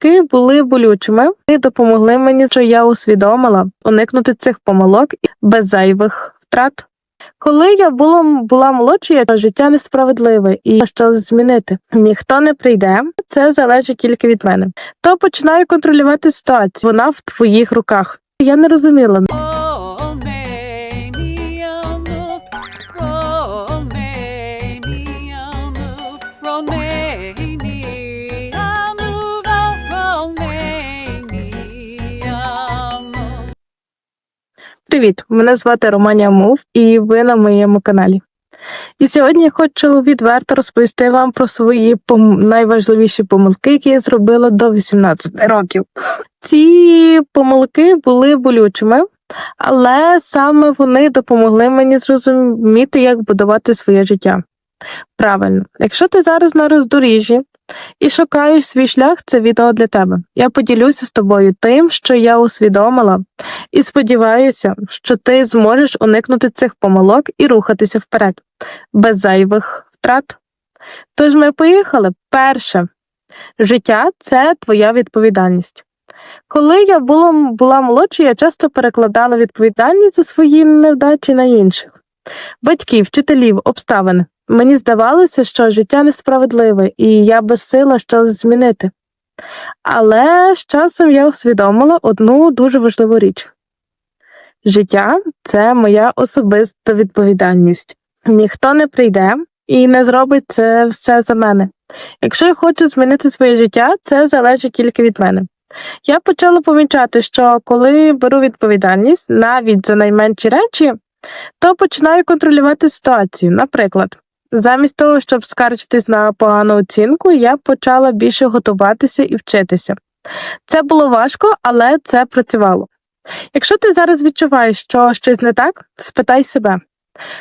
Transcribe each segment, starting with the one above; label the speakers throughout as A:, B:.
A: помилки були болючими і допомогли мені, що я усвідомила уникнути цих помилок без зайвих втрат. Коли я була, була молодшою, життя несправедливе і що змінити. Ніхто не прийде, це залежить тільки від мене. То починаю контролювати ситуацію. Вона в твоїх руках. Я не розуміла, Привіт! Мене звати Романія Мув, і ви на моєму каналі. І сьогодні я хочу відверто розповісти вам про свої пом- найважливіші помилки, які я зробила до 18 років. Ці помилки були болючими, але саме вони допомогли мені зрозуміти, як будувати своє життя. Правильно, якщо ти зараз на роздоріжжі і шукаєш свій шлях, це відео для тебе. Я поділюся з тобою тим, що я усвідомила, і сподіваюся, що ти зможеш уникнути цих помилок і рухатися вперед, без зайвих втрат. Тож ми поїхали. Перше, життя це твоя відповідальність. Коли я була, була молодшою, я часто перекладала відповідальність за свої невдачі на інших батьків, вчителів, обставин. Мені здавалося, що життя несправедливе, і я безсила щось змінити. Але з часом я усвідомила одну дуже важливу річ: життя це моя особиста відповідальність. Ніхто не прийде і не зробить це все за мене. Якщо я хочу змінити своє життя, це залежить тільки від мене. Я почала помічати, що коли беру відповідальність навіть за найменші речі, то починаю контролювати ситуацію. Наприклад, замість того, щоб скаржитись на погану оцінку, я почала більше готуватися і вчитися. Це було важко, але це працювало. Якщо ти зараз відчуваєш, що щось не так, спитай себе,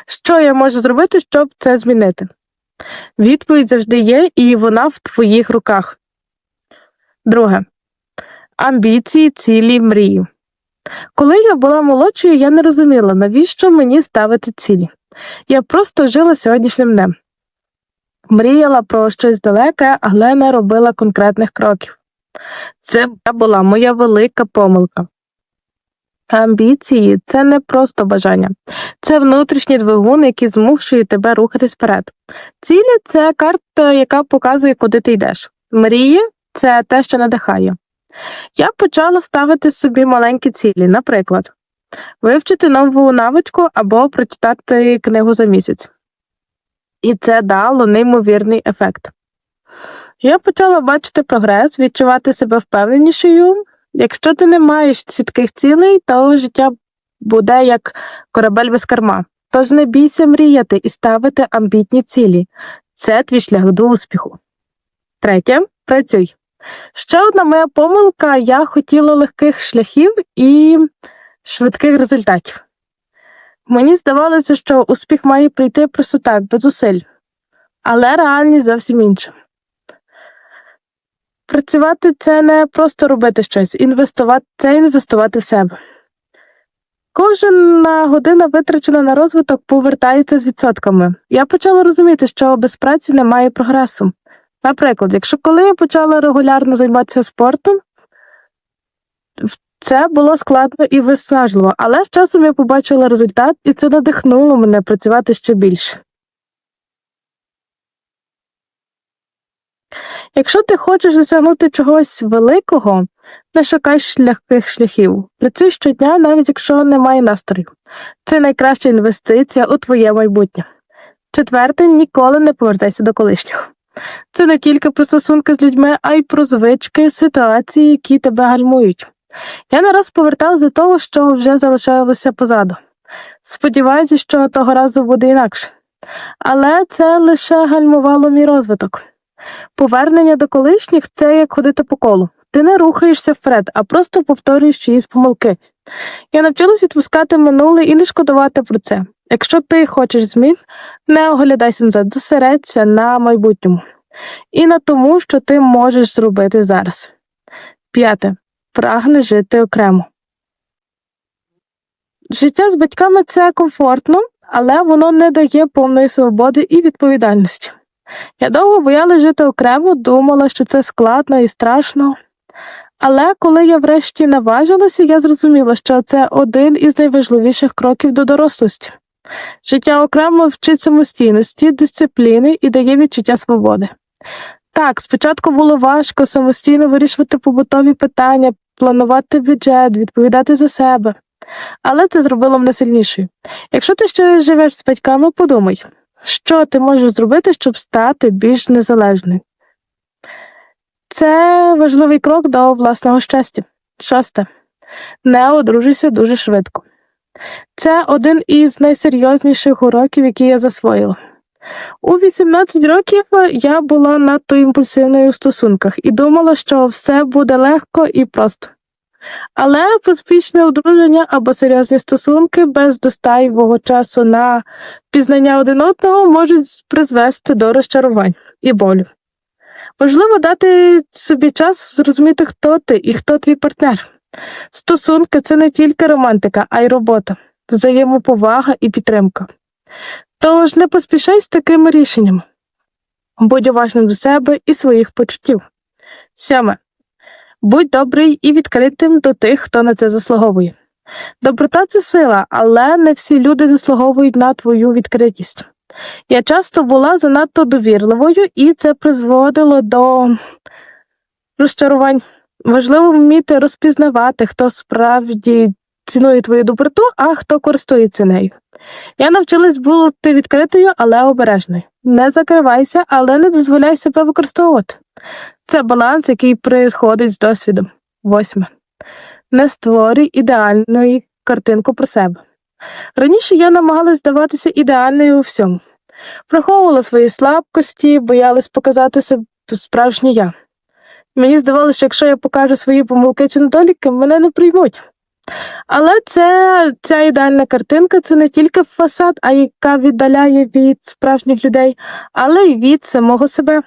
A: що я можу зробити, щоб це змінити. Відповідь завжди є, і вона в твоїх руках. Друге амбіції, цілі, мрії. Коли я була молодшою, я не розуміла, навіщо мені ставити цілі. Я просто жила сьогоднішнім днем. Мріяла про щось далеке, але не робила конкретних кроків. Це була моя велика помилка. Амбіції це не просто бажання, це внутрішній двигун, який змушує тебе рухатись вперед. Цілі це карта, яка показує, куди ти йдеш. Мрії це те, що надихає. Я почала ставити собі маленькі цілі, наприклад, вивчити нову навичку або прочитати книгу за місяць. І це дало неймовірний ефект. Я почала бачити прогрес, відчувати себе впевненішою. Якщо ти не маєш чітких цілей, то життя буде як корабель без керма. Тож не бійся мріяти і ставити амбітні цілі. Це твій шлях до успіху. Третє працюй. Ще одна моя помилка: я хотіла легких шляхів і швидких результатів. Мені здавалося, що успіх має прийти просто так, без зусиль, але реальність зовсім інша. Працювати це не просто робити щось, інвестувати це інвестувати в себе. Кожна година, витрачена на розвиток, повертається з відсотками. Я почала розуміти, що без праці немає прогресу. Наприклад, якщо коли я почала регулярно займатися спортом, це було складно і виснажливо, але з часом я побачила результат, і це надихнуло мене працювати ще більше. Якщо ти хочеш досягнути чогось великого, не шукай шляхих шляхів. Працюй щодня, навіть якщо немає настрою. Це найкраща інвестиція у твоє майбутнє. Четверте, ніколи не повертайся до колишнього. Це не тільки про стосунки з людьми, а й про звички, ситуації, які тебе гальмують. Я не раз поверталася до того, що вже залишалося позаду. Сподіваюся, що того разу буде інакше. Але це лише гальмувало мій розвиток. Повернення до колишніх це як ходити по колу. Ти не рухаєшся вперед, а просто повторюєш чиїсь помилки. Я навчилась відпускати минуле і не шкодувати про це. Якщо ти хочеш змін, не оглядайся назад, зосередься на майбутньому і на тому, що ти можеш зробити зараз. П'яте. Прагне жити окремо. Життя з батьками це комфортно, але воно не дає повної свободи і відповідальності. Я довго боялась жити окремо, думала, що це складно і страшно. Але коли я врешті наважилася, я зрозуміла, що це один із найважливіших кроків до дорослості. Життя окремо вчить самостійності, дисципліни і дає відчуття свободи. Так, спочатку було важко самостійно вирішувати побутові питання, планувати бюджет, відповідати за себе. Але це зробило мене сильнішою. Якщо ти ще живеш з батьками, подумай, що ти можеш зробити, щоб стати більш незалежною. Це важливий крок до власного щастя. Шосте. Не одружуйся дуже швидко. Це один із найсерйозніших уроків, які я засвоїла. У 18 років я була надто імпульсивною у стосунках і думала, що все буде легко і просто. Але поспішне одруження або серйозні стосунки без достайвого часу на пізнання один одного можуть призвести до розчарувань і болю. Важливо дати собі час зрозуміти, хто ти і хто твій партнер. Стосунки це не тільки романтика, а й робота, взаємоповага і підтримка. Тож не поспішай з такими рішеннями. Будь уважним до себе і своїх почуттів. Сьоме. Будь добрий і відкритим до тих, хто на це заслуговує. Доброта це сила, але не всі люди заслуговують на твою відкритість. Я часто була занадто довірливою, і це призводило до розчарувань. Важливо вміти розпізнавати, хто справді цінує твою доброту, а хто користується нею. Я навчилась бути відкритою, але обережною. Не закривайся, але не дозволяй себе використовувати. Це баланс, який приходить з досвідом. Восьме. Не створюй ідеальної картинку про себе. Раніше я намагалась здаватися ідеальною у всьому. Приховувала свої слабкості, боялась показати себе справжнє я. Мені здавалося, що якщо я покажу свої помилки чи недоліки, мене не приймуть. Але це, ця ідеальна картинка це не тільки фасад, а яка віддаляє від справжніх людей, але й від самого себе.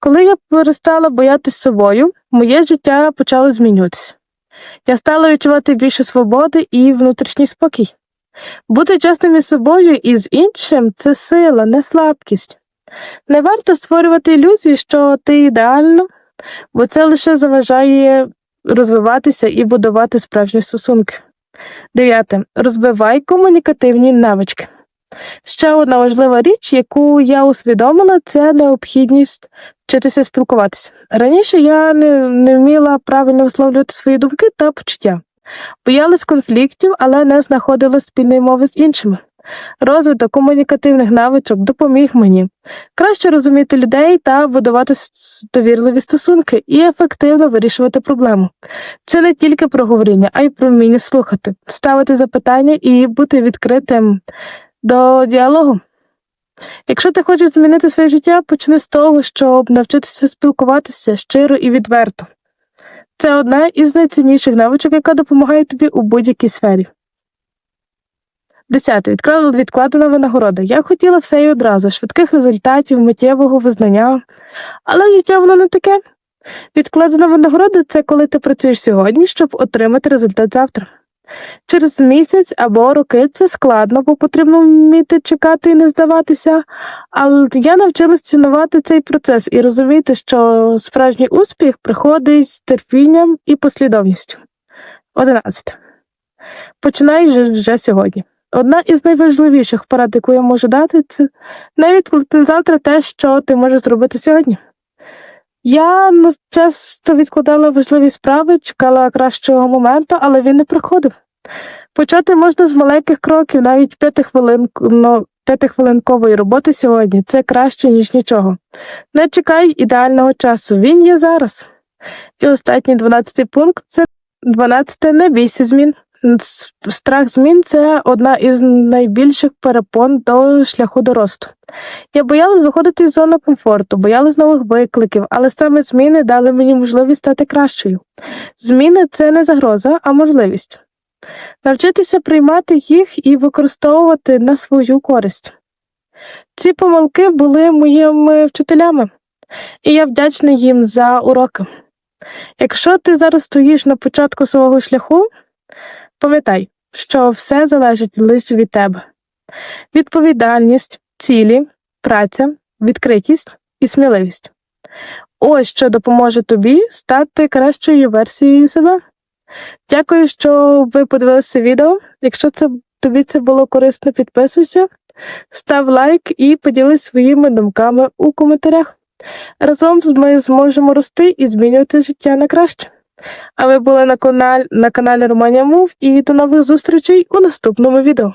A: Коли я перестала боятись собою, моє життя почало змінюватися. Я стала відчувати більше свободи і внутрішній спокій. Бути чесним із собою і з іншим це сила, не слабкість. Не варто створювати ілюзії, що ти ідеально, бо це лише заважає розвиватися і будувати справжні стосунки. Дев'яте. Розвивай комунікативні навички. Ще одна важлива річ, яку я усвідомила, це необхідність вчитися спілкуватися. Раніше я не, не вміла правильно висловлювати свої думки та почуття. Боялась конфліктів, але не знаходила спільної мови з іншими. Розвиток комунікативних навичок допоміг мені краще розуміти людей та будувати довірливі стосунки і ефективно вирішувати проблему. Це не тільки про говоріння, а й про вміння слухати, ставити запитання і бути відкритим до діалогу. Якщо ти хочеш змінити своє життя, почни з того, щоб навчитися спілкуватися щиро і відверто. Це одна із найцінніших навичок, яка допомагає тобі у будь-якій сфері. Десяте. Відкладена відкладена винагорода. Я хотіла все і одразу, швидких результатів, миттєвого визнання. Але життя воно не таке. Відкладена винагорода це коли ти працюєш сьогодні, щоб отримати результат завтра. Через місяць або роки це складно, бо потрібно вміти чекати і не здаватися. Але я навчилась цінувати цей процес і розуміти, що справжній успіх приходить з терпінням і послідовністю. 11. Починай вже сьогодні. Одна із найважливіших порад, яку я можу дати, це не відкладати завтра те, що ти можеш зробити сьогодні. Я часто відкладала важливі справи, чекала кращого моменту, але він не приходив. Почати можна з маленьких кроків, навіть п'ятихвилинкової роботи сьогодні це краще, ніж нічого. Не чекай ідеального часу, він є зараз. І останній дванадцятий пункт це дванадцяте не бійся змін. Страх змін це одна із найбільших перепон до шляху до росту. Я боялась виходити з зони комфорту, боялась нових викликів, але саме зміни дали мені можливість стати кращою. Зміни це не загроза, а можливість. Навчитися приймати їх і використовувати на свою користь. Ці помилки були моїми вчителями, і я вдячна їм за уроки. Якщо ти зараз стоїш на початку свого шляху, пам'ятай, що все залежить лише від тебе. Відповідальність, цілі, праця, відкритість і сміливість. Ось що допоможе тобі стати кращою версією себе. Дякую, що ви подивилися відео. Якщо це тобі це було корисно, підписуйся, став лайк і поділись своїми думками у коментарях. Разом ми зможемо рости і змінювати життя на краще. А ви були на каналі, на каналі Романія Мув і до нових зустрічей у наступному відео.